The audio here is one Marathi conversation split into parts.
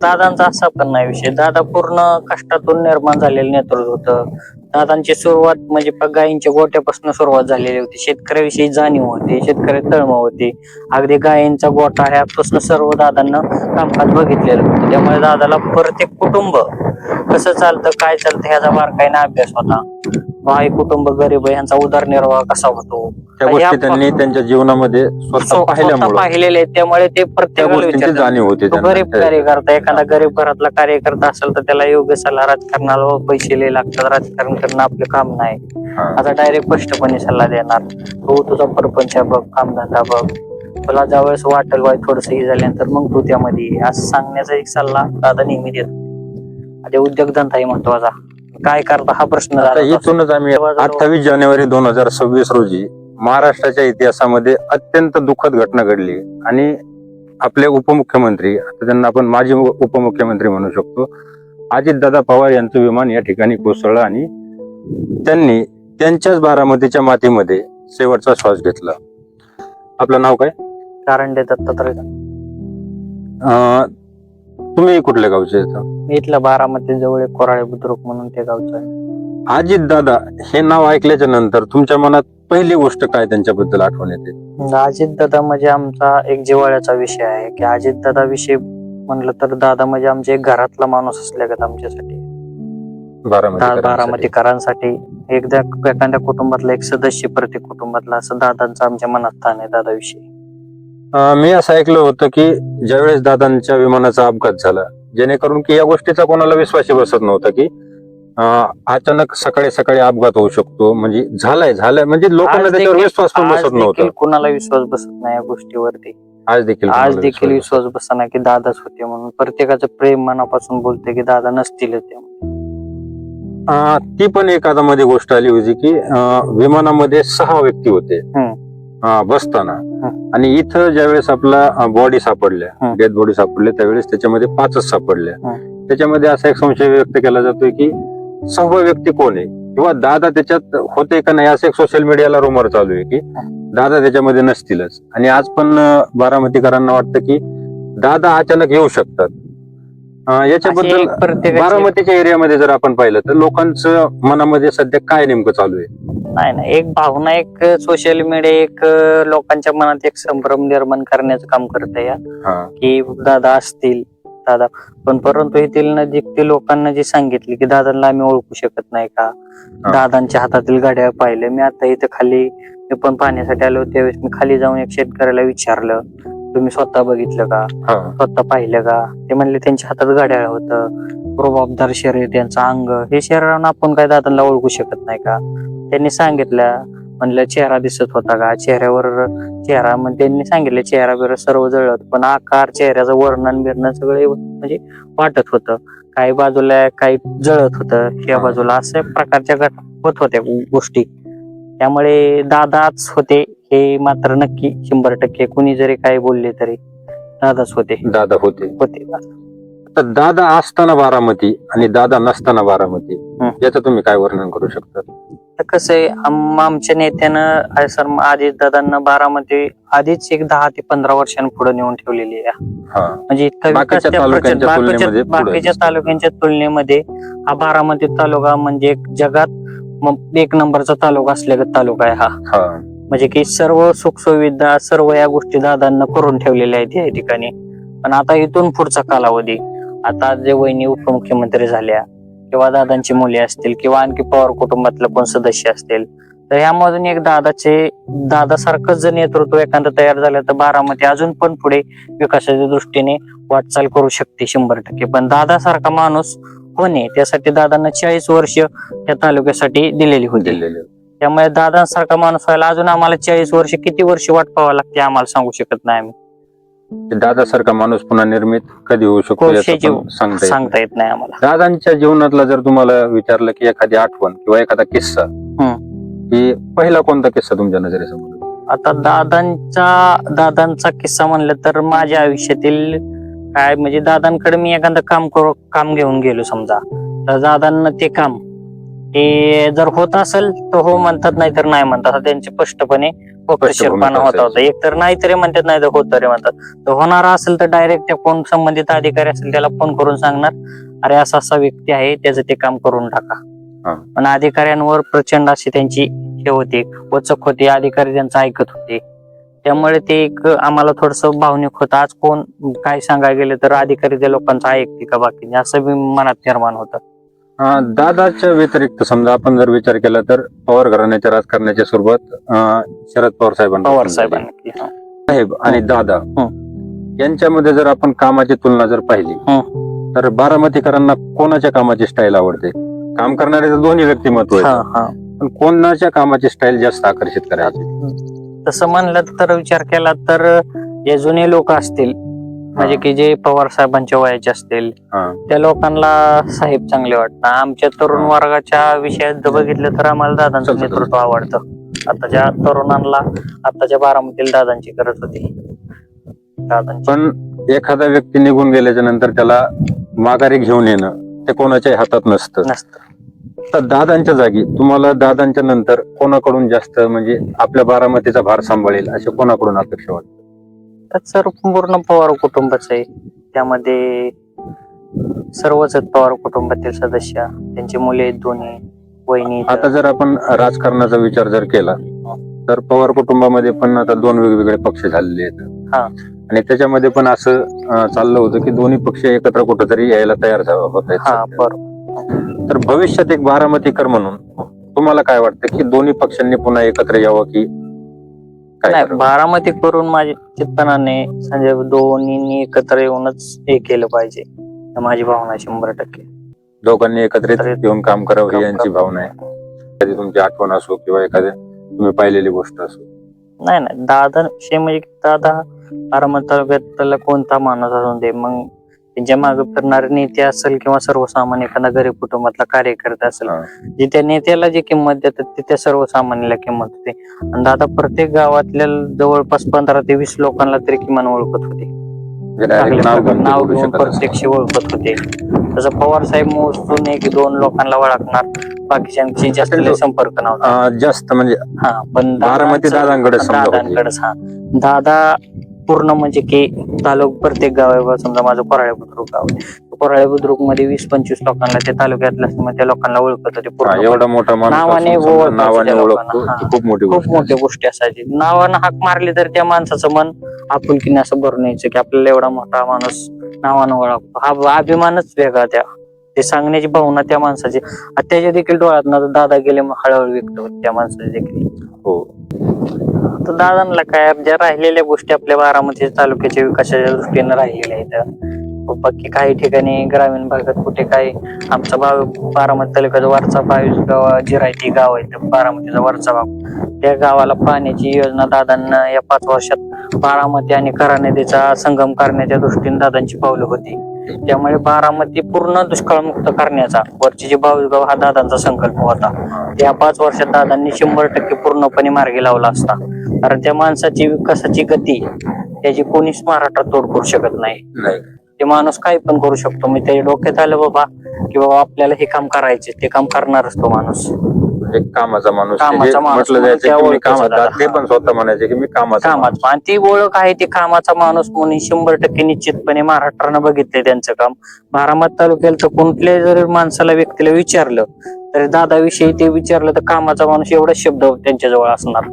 दादांचा असा पण नाही विषय. दादा पूर्ण कष्टातून निर्माण झालेलं नेतृत्व होतं. दादांची सुरुवात म्हणजे गायींच्या गोट्यापासून सुरुवात झालेली होती. शेतकऱ्याविषयी जाणीव होती शेतकरी तळमळ होती. अगदी गायींचा गोठा ह्यापासून सर्व दादांना कामकाज बघितलेलं होतं. त्यामुळे दादाला प्रत्येक कुटुंब कसं चालतं काय चालतं ह्याचा बारकाईने अभ्यास होता. बाई कुटुंब गरीब ह्यांचा उदरनिर्वाह कसा होतो? त्या गोष्टी त्यांनी त्यांच्या जीवनामध्ये स्वतः पाहिलेले त्यामुळे ते विचारतात. जाणीव होती गरीब. कार्यकर्ता एखादा गरीब घरातला कार्यकर्ता असेल तर त्याला योग्य सल्ला राजकारणाला पैसे लागतात. राजकारण करणं आपलं काम नाही. आता डायरेक्ट स्पष्टपणे सल्ला देणार. तू तुझा परपंच बघ कामधंदा बघ. तुला ज्यावेळेस वाटेल वाईट थोडस हे झाल्यानंतर मग तू त्यामध्ये ये. असं सांगण्याचा एक सल्ला दादा नेहमी देतो. आता उद्योगधंदा आहे महत्त्वाचा काय करता हा प्रश्न आता इथूनच आम्ही अठ्ठावीस जानेवारी दोन हजार सव्वीस रोजी महाराष्ट्राच्या इतिहासामध्ये अत्यंत दुःखद घटना घडली. आणि आपले उपमुख्यमंत्री आता त्यांना आपण माजी उपमुख्यमंत्री म्हणू शकतो अजितदादा पवार यांचं विमान या ठिकाणी कोसळलं आणि त्यांनी त्यांच्याच बारामतीच्या मातीमध्ये शेवटचा श्वास घेतला. आपलं नाव काय? कारण देतात अं, तुम्ही कुठल्या गावचे आहेत? मी इथलं बारामती जवळ एक कोराळे बुद्रुक म्हणून ते गावचं आहे. अजित दादा हे नाव ऐकल्याच्या नंतर तुमच्या मनात पहिली गोष्ट काय त्यांच्याबद्दल आठवण येते? अजित दादा म्हणजे आमचा एक जिव्हाळ्याचा विषय आहे की अजित दादा विषय म्हणलं तर दादा म्हणजे आमच्या एक घरातला माणूस असल्यागत आमच्यासाठी. बारामती बारामतीकरांसाठी एकदा एखाद्या कुटुंबातला एक सदस्य प्रत्येक कुटुंबातला असं दादांचं आमच्या मनात स्थान आहे दादाविषयी. मी असं ऐकलं होतं की ज्यावेळेस दादांच्या विमानाचा अपघात झाला जेणेकरून की या गोष्टीचा कोणाला विश्वास बसत नव्हता की अचानक सकाळी सकाळी अपघात होऊ शकतो म्हणजे झालाय झालाय म्हणजे लोकांना त्याच्यावर विश्वास पण बसत नव्हता. कुणाला विश्वास बसत नाही या गोष्टीवरती. आज देखील आज देखील विश्वास विश्वास बसना की दादाच होते म्हणून. प्रत्येकाचं प्रेम मनापासून बोलते की दादा नसतील ते ती पण एक आता मध्ये गोष्ट आली होती की विमानामध्ये सहा व्यक्ती होते. बसताना. आणि इथं ज्यावेळेस आपला बॉडी सापडल्या. डेथ बॉडी सापडल्या त्यावेळेस त्याच्यामध्ये पाचच सापडल्या. त्याच्यामध्ये असा एक संशय व्यक्त केला जातोय की सहावा व्यक्ती कोण आहे? किंवा दादा त्याच्यात होते का नाही? असं एक सोशल मीडियाला रुमर चालू आहे की दादा त्याच्यामध्ये नसतीलच. आणि आज पण बारामतीकरांना वाटतं की दादा अचानक येऊ शकतात. याच्याबद्दल प्रत्येकाची बारामतीच्या एरियामध्ये जर आपण पाहिलं तर लोकांचं मनामध्ये सध्या काय नेमकं चालू आहे? नाही नाही. एक भावना एक सोशल मीडिया एक अं, लोकांच्या मनात एक संभ्रम निर्माण करण्याचं काम करत या. हा. की दादा असतील दादा. पण परंतु येथील नजीक ते लोकांना जे सांगितले की दादांना आम्ही ओळखू शकत नाही का? दादांच्या हातातील गाड्या पाहिल्या मी आता इथं खाली मी पण पाहण्यासाठी आलो. त्यावेळेस मी खाली जाऊन एक शेतकऱ्याला विचारलं. तुम्ही स्वतः बघितलं का? हा. स्वतः पाहिलं का? ते म्हणले त्यांच्या हातात गाड्या होतं. रुबाबदार शरीर त्यांचं अंग. हे शरीरानं आपण काय दादांना ओळखू शकत नाही का? त्यांनी सांगितलं म्हणलं चेहरा दिसत होता का? चेहऱ्यावर चेहरा म्हणजे त्यांनी सांगितलं चेहरा बिरा सर्व जळत. पण आकार चेहऱ्याचं वर्णन बिरणं सगळं म्हणजे वाटत होतं. काही बाजूला काही जळत होतं. या. बाजूला अशा प्रकारच्या घट होत होत्या गो- गोष्टी. त्यामुळे दादाच होते. हे मात्र नक्की शंभर टक्के कुणी जरी काही बोलले तरी दादाच होते. दादा होते. होते. तर दादा असताना बारामती आणि दादा नसताना बारामती. याचं तुम्ही काय वर्णन करू शकता? तर कसं आहे आम- आमच्या नेत्यानं सर आधी दादांना बारामती आधीच एक दहा ते पंधरा वर्षांपुढे नेऊन ठेवलेली आहे. हा. म्हणजे इतका विकास बाकीच्या त्या तालुक्यांच्या तुलनेमध्ये बाकीच्या पुढे बाकीच्या दिसतो. तालुक्यांच्या तुलनेमध्ये हा बारामती तालुका म्हणजे एक जगात एक नंबरचा तालुका असल्यागत तालुका आहे हा. हा. म्हणजे की सर्व सुखसुविधा सर्व या गोष्टी दादांना करून ठेवलेल्या आहेत या ठिकाणी. पण आता इथून पुढचा कालावधी. आता जे वहिनी उपमुख्यमंत्री झाल्या किंवा दादांची मुले असतील किंवा आणखी पवार कुटुंबातले कोण सदस्य असतील तर ह्यामधून एक दादाचे दादासारखंच जर नेतृत्व एखादं तयार झालं तर बारामती अजून पण पुढे विकासाच्या दृष्टीने वाटचाल करू शकते शंभर टक्के. पण दादासारखा माणूस होणे त्यासाठी दादांना चाळीस वर्ष या तालुक्यासाठी दिलेली होती. त्यामुळे दादांसारखा माणूस व्हायला अजून आम्हाला चाळीस वर्ष किती वर्ष वाट पाहावं लागते आम्हाला सांगू शकत नाही आम्ही. दादा सारखा माणूस पुन्हा निर्मित कधी होऊ शकतो याचं कोळशाची पण सांगता येत सांगता येत नाही आम्हाला. दादांच्या जीवनातला जर तुम्हाला विचारलं की एखादी आठवण किंवा एखादा किस्सा की पहिला कोणता किस्सा तुमच्या नजरेसमोर? आता दादांचा दादांचा किस्सा म्हणलं तर माझ्या आयुष्यातील काय म्हणजे दादांकडे मी एखादं काम करू काम घेऊन गेलो समजा. तर दादांना ते काम हे जर होत असेल तर हो म्हणतात नाही तर नाही म्हणतात. त्यांचे स्पष्टपणे भूमिका होता होता एक तर नाही तरी म्हणतात नाही तर होत तरी म्हणतात. तर होणारा असेल तर डायरेक्ट त्या कोण संबंधित अधिकारी असेल त्याला फोन करून सांगणार. अरे असा असा व्यक्ती आहे त्याचं ते काम करून टाका. पण अधिकाऱ्यांवर प्रचंड अशी त्यांची हे होती वचक होती. अधिकारी त्यांचं ऐकत होते. त्यामुळे ते एक आम्हाला थोडस भावनिक होतं. आज कोण काय सांगायला गेलं तर अधिकारी त्या लोकांचं ऐकते का बाकी? असं बी मनात निर्माण होतं. अं, दादाच्या व्यतिरिक्त समजा आपण जर विचार केला तर पवार घराण्याच्या राजकारणाची सुरुवात अं, शरद पवार साहेबांना पवार साहेबांनी केली. हा. साहेब आणि दादा यांच्यामध्ये जर आपण कामाची तुलना जर पाहिली तर बारामतीकरांना कोणाच्या कामाची स्टाईल आवडते काम करणारे तर दोन्ही व्यक्तिमत्व हा, आहेत हा. पण कोणाच्या कामाची स्टाईल जास्त आकर्षित करायची तसं म्हणलं तर विचार केला तर जे जुने लोक असतील म्हणजे की जे पवार साहेबांच्या वयाचे असतील. त्या लोकांना साहेब चांगले वाटतात आमच्या तरुण. वर्गाच्या विषयात जर बघितलं तर आम्हाला दादांचं. नेतृत्व आवडतं. आताच्या तरुणांना आताच्या बारामतीला दादांची गरज होती. पण एखादा व्यक्ती निघून गेल्याच्यानंतर त्याला माघारी घेऊन येणं ते कोणाच्याही हातात नसतं. तर दादांच्या जागी तुम्हाला दादांच्या नंतर कोणाकडून जास्त म्हणजे आपल्या बारामतीचा भार सांभाळेल असे कोणाकडून अपेक्षा वाटते? सर्व पूर्ण पवार कुटुंबच आहे त्यामध्ये सर्वच आहेत पवार कुटुंबातील सदस्य त्यांची मुले आहेत दोन्ही वहिनी आहेत. आता जर आपण राजकारणाचा विचार जर केला तर पवार कुटुंबामध्ये पण आता दोन वेगवेगळे पक्ष झालेले आहेत हा. आणि त्याच्यामध्ये पण असं अं, चाललं होतं की दोन्ही पक्ष एकत्र कुठेतरी यायला तयार झाले होत हा सध्या. बरोबर तर भविष्यात एक बारामतीकर म्हणून तुम्हाला काय वाटतं की दोन्ही पक्षांनी पुन्हा एकत्र यावं की काय नाही? बारामती करून माझ्या चित्तनाने संजय दोन्हींनी एकत्र येऊनच हे केलं पाहिजे. ही माझी भावना आहे शंभर टक्के. दोघांनी एकत्रित एकत्रित येऊन काम करावं ही यांची. भावना आहे. एखादी तुमची आठवण असो किंवा एखाद्या तुम्ही पाहिलेली गोष्ट असो. नाही नाही. दादा विषय म्हणजे की दादा बारामती तालुक्यातला कोणता माणूस असून दे मग त्यांच्या मागे फिरणारे नेते असेल किंवा सर्वसामान्य एखादा गरीब कुटुंबातला कार्यकर्ता असेल हा. जे त्या नेत्याला जी किंमत देतात ती त्या सर्वसामान्याला किंमत होते. आणि दादा प्रत्येक गावातल्या जवळपास पंधरा ते वीस लोकांना तरी किमान ओळखत होते. म्हणजे नाव घेऊन. प्रत्यक्ष ओळखत होते. तसं पवार साहेब मोजून एक दोन लोकांना ओळखणार. बाकीच्यांशी जास्त संपर्क नव्हता. जास्त म्हणजे हा पण दादांकडे. दादांकडेच हा. दादा पूर्ण म्हणजे की तालुक प्रत्येक गाव आहे समजा माझं कोराळे बुद्रुक गाव आहे. कोराळे बुद्रुकमध्ये वीस पंचवीस लोकांना ते तालुक्यातल्या त्या लोकांना ओळखत होते पूर्ण. एवढा मोठा नावाने. खूप मोठी खूप मोठ्या गोष्टी असायची. नावानं हाक मारली तर त्या माणसाचं मन आपुलकीने असं भरून यायचं की आपल्याला एवढा मोठा माणूस नावानं ओळखतो. हा अभिमानच वेगळा त्या. ते सांगण्याची भावना त्या माणसाची. त्याच्या देखील डोळ्यात ना दादा गेले मग हळूहळू व्यक्त होत त्या माणसाची देखील. हो. तर दादांना काय ज्या राहिलेल्या गोष्टी आपल्या बारामती तालुक्याच्या विकासाच्या दृष्टीने राहिलेल्या आहेत. हो, बाकी काही ठिकाणी ग्रामीण भागात कुठे काही आमचा भाग बारामती तालुक्याचा वरचा बावीस गाव जिरायती गाव आहे तर बारामतीचा वरचा भाग. त्या गावाला पाण्याची योजना दादांना या पाच वर्षात बारामती आणि करा नदीचा संगम करण्याच्या दृष्टीने दादांची पावलं होती. त्यामुळे बारामती पूर्ण दुष्काळमुक्त करण्याचा वरची जी बावीस गाव हा दादांचा संकल्प होता. या पाच वर्षात दादांनी शंभर टक्के पूर्णपणे मार्गी लावला असता. कारण त्या माणसाची विकासाची गती त्याची कोणीच महाराष्ट्रात तोड करू शकत नाही. नाही. ते माणूस काही पण करू शकतो. मी त्याच्या डोक्यात आलं बाबा की बाबा आपल्याला हे काम करायचे ते काम करणारच तो माणूस. म्हणजे कामाचा माणूस कामाचा माणूस म्हटलं म्हणून जायचं त्या की मी ओळखीचा कामाचा दादा. ते पण स्वतः म्हणायचे की मी कामाचा माणूस. कामाचा आणि ती ओळख आहे ते कामाचा माणूस म्हणून शंभर टक्के निश्चितपणे महाराष्ट्रानं बघितले त्यांचं काम. बारामती तालुक्याला तर जरी माणसाला व्यक्तीला विचारलं तरी दादाविषयी ते विचारलं तर कामाचा माणूस एवढाच शब्द त्यांच्याजवळ असणार.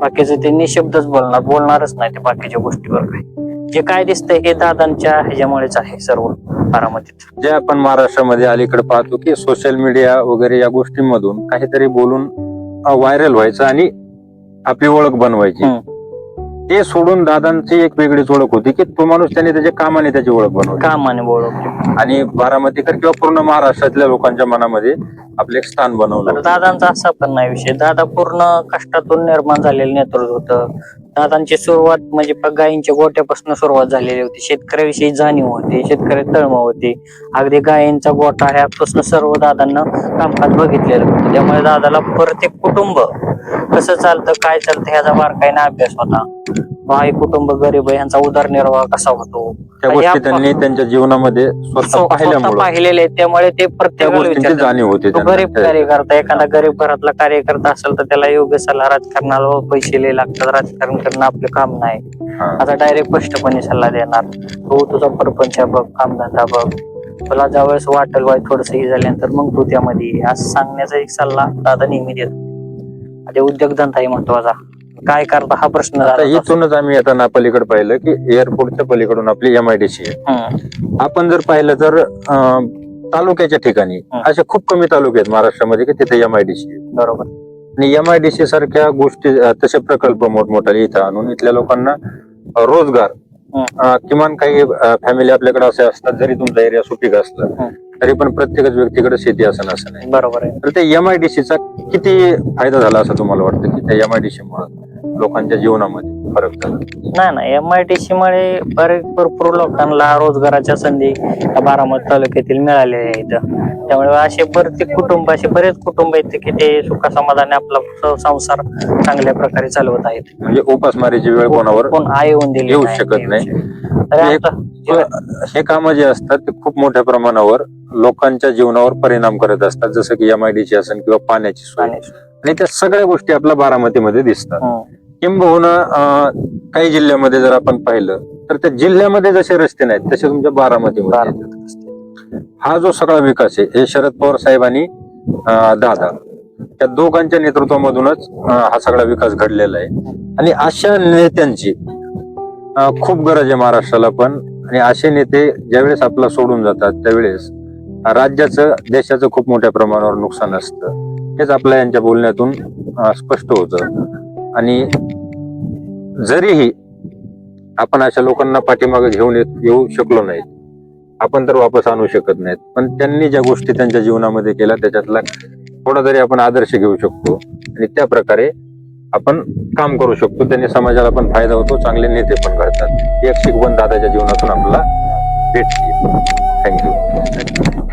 बाकीचं ते निशब्दच बोलणार बोलणारच नाही ते बाकीच्या गोष्टीवर काही. जे काय दिसतंय हे दादांच्या ह्याच्यामुळेच आहे सर्व बारामतीत. जे आपण महाराष्ट्रामध्ये अलीकडे पाहतो की सोशल मीडिया वगैरे या गोष्टींमधून काहीतरी बोलून व्हायरल व्हायचं आणि आपली ओळख बनवायची. ते सोडून दादांची एक वेगळीच ओळख होती की तो माणूस त्याने त्याच्या कामाने त्याची ओळख बनवली. कामाने ओळखले आणि बारामतीकर किंवा पूर्ण महाराष्ट्रातल्या लोकांच्या मनामध्ये आपले एक स्थान बनवलं दादांचा असा पण नाही विषय. दादा पूर्ण कष्टातून निर्माण झालेलं नेतृत्व होतं. दादांची सुरुवात म्हणजे गायींच्या गोट्यापासून सुरुवात झालेली होती. शेतकऱ्याविषयी जाणीव होती शेतकरी तळमळ होती. अगदी गायींचा गोठा ह्यापासून सर्व दादांना कामकाज बघितलेलं होतं. त्यामुळे दादाला प्रत्येक कुटुंब कसं चालतं काय चालतं ह्याचा बारकाईने अभ्यास होता. भाई कुटुंब गरीब ह्यांचा उदरनिर्वाह कसा होतो? त्या या गोष्टी प- त्यांनी त्यांच्या जीवनामध्ये स्वतः पाहिलेले त्यामुळे ते त्या प्रत्येक जाणीव होती गरीब कार्यकर्ता एखादा गरीब घरातला कार्यकर्ता असेल तर त्याला योग्य सल्ला राजकारणाला पैसे लागतात. राजकारण करणं आपलं काम नाही हा. आता डायरेक्ट स्पष्टपणे सल्ला देणार तू तुझा परपंच बघ कामधंदा बघ तुला ज्यावेळेस वाटेल वाईट थोडस हे झाल्यानंतर मग तू त्यामध्ये ये. असं सांगण्याचा एक सल्ला दादा नेहमी देतो आता उद्योगधंदा आहे महत्त्वाचा काय करता हा प्रश्न आता दादाचा असतो. इथूनच आम्ही आता पलीकडे पाहिलं की एअरपोर्टच्या पलीकडून आपली एमआयडीसी आहे हम्म. आपण जर पाहिलं तर अं, तालुक्याच्या ठिकाणी हं. असे खूप कमी तालुके आहेत महाराष्ट्रामध्ये की तिथे एमआयडीसी आहे बरोबर आणि एमआयडीसी सारख्या गोष्टी तसे प्रकल्प मोठमोठाले इथं आणून इथल्या लोकांना रोजगार किमान काही फॅमिली आपल्याकडे असे असतात जरी तुमचा एरिया सुपीक असला. तरी पण प्रत्येकच व्यक्तीकडे शेती असं असं नाही बरोबर आहे. तर ते एमआयडीसीचा किती फायदा झाला असं तुम्हाला वाटतं की त्या एमआयडीसी मुळे? लोकांच्या जीवनामध्ये फरक झाला? नाही नाही. एम आय टी सी मुळे बरेच भरपूर लोकांना रोजगाराच्या संधी या बारामती तालुक्यातील मिळालेल्या आहेत. त्यामुळे असे प्रत्येक कुटुंब असे बरेच कुटुंब आहेत की ते सुखासमाधाने आपला स- संसार चांगल्या प्रकारे चालवत आहेत. म्हणजे उपासमारीची वेळ कोणावर कोण आई येऊन दिली येऊ शकत नाही. तर हे- आता हे कामं जे असतात ते खूप मोठ्या प्रमाणावर लोकांच्या जीवनावर परिणाम करत असतात. जसं की एमआयडीसी असेल किंवा पाण्याची सोय. आणि- आणि त्या सगळ्या गोष्टी आपल्या बारामतीमध्ये दिसतात. हं. किंबहुना काही जिल्ह्यामध्ये जर आपण पाहिलं तर त्या जिल्ह्यामध्ये जसे रस्ते नाहीत तसे तुमच्या बारामतीमध्ये. हा जो सगळा विकास आहे हे शरद पवार साहेबांनी अं, दादा. त्या दोघांच्या नेतृत्वामधूनच हा सगळा विकास घडलेला आहे. आणि अशा नेत्यांची खूप गरज आहे महाराष्ट्राला पण. आणि असे नेते ज्यावेळेस आपला सोडून जातात त्यावेळेस राज्याचं देशाचं खूप मोठ्या प्रमाणावर नुकसान असतं. हेच आपल्या यांच्या बोलण्यातून स्पष्ट होतं. आणि जरीही आपण अशा लोकांना पाठीमागे घेऊन येत- येऊ शकलो नाही आपण तर वापस आणू शकत नाहीत. पण त्यांनी ज्या गोष्टी त्यांच्या जीवनामध्ये केल्या त्याच्यातला थोडा तरी आपण आदर्श घेऊ शकतो आणि त्या प्रकारे आपण काम करू शकतो. त्यांनी समाजाला पण फायदा होतो चांगले नेते पण घडतात. एक शिकवण दादाच्या जीवनातून आपल्याला भेटते. थँक्यू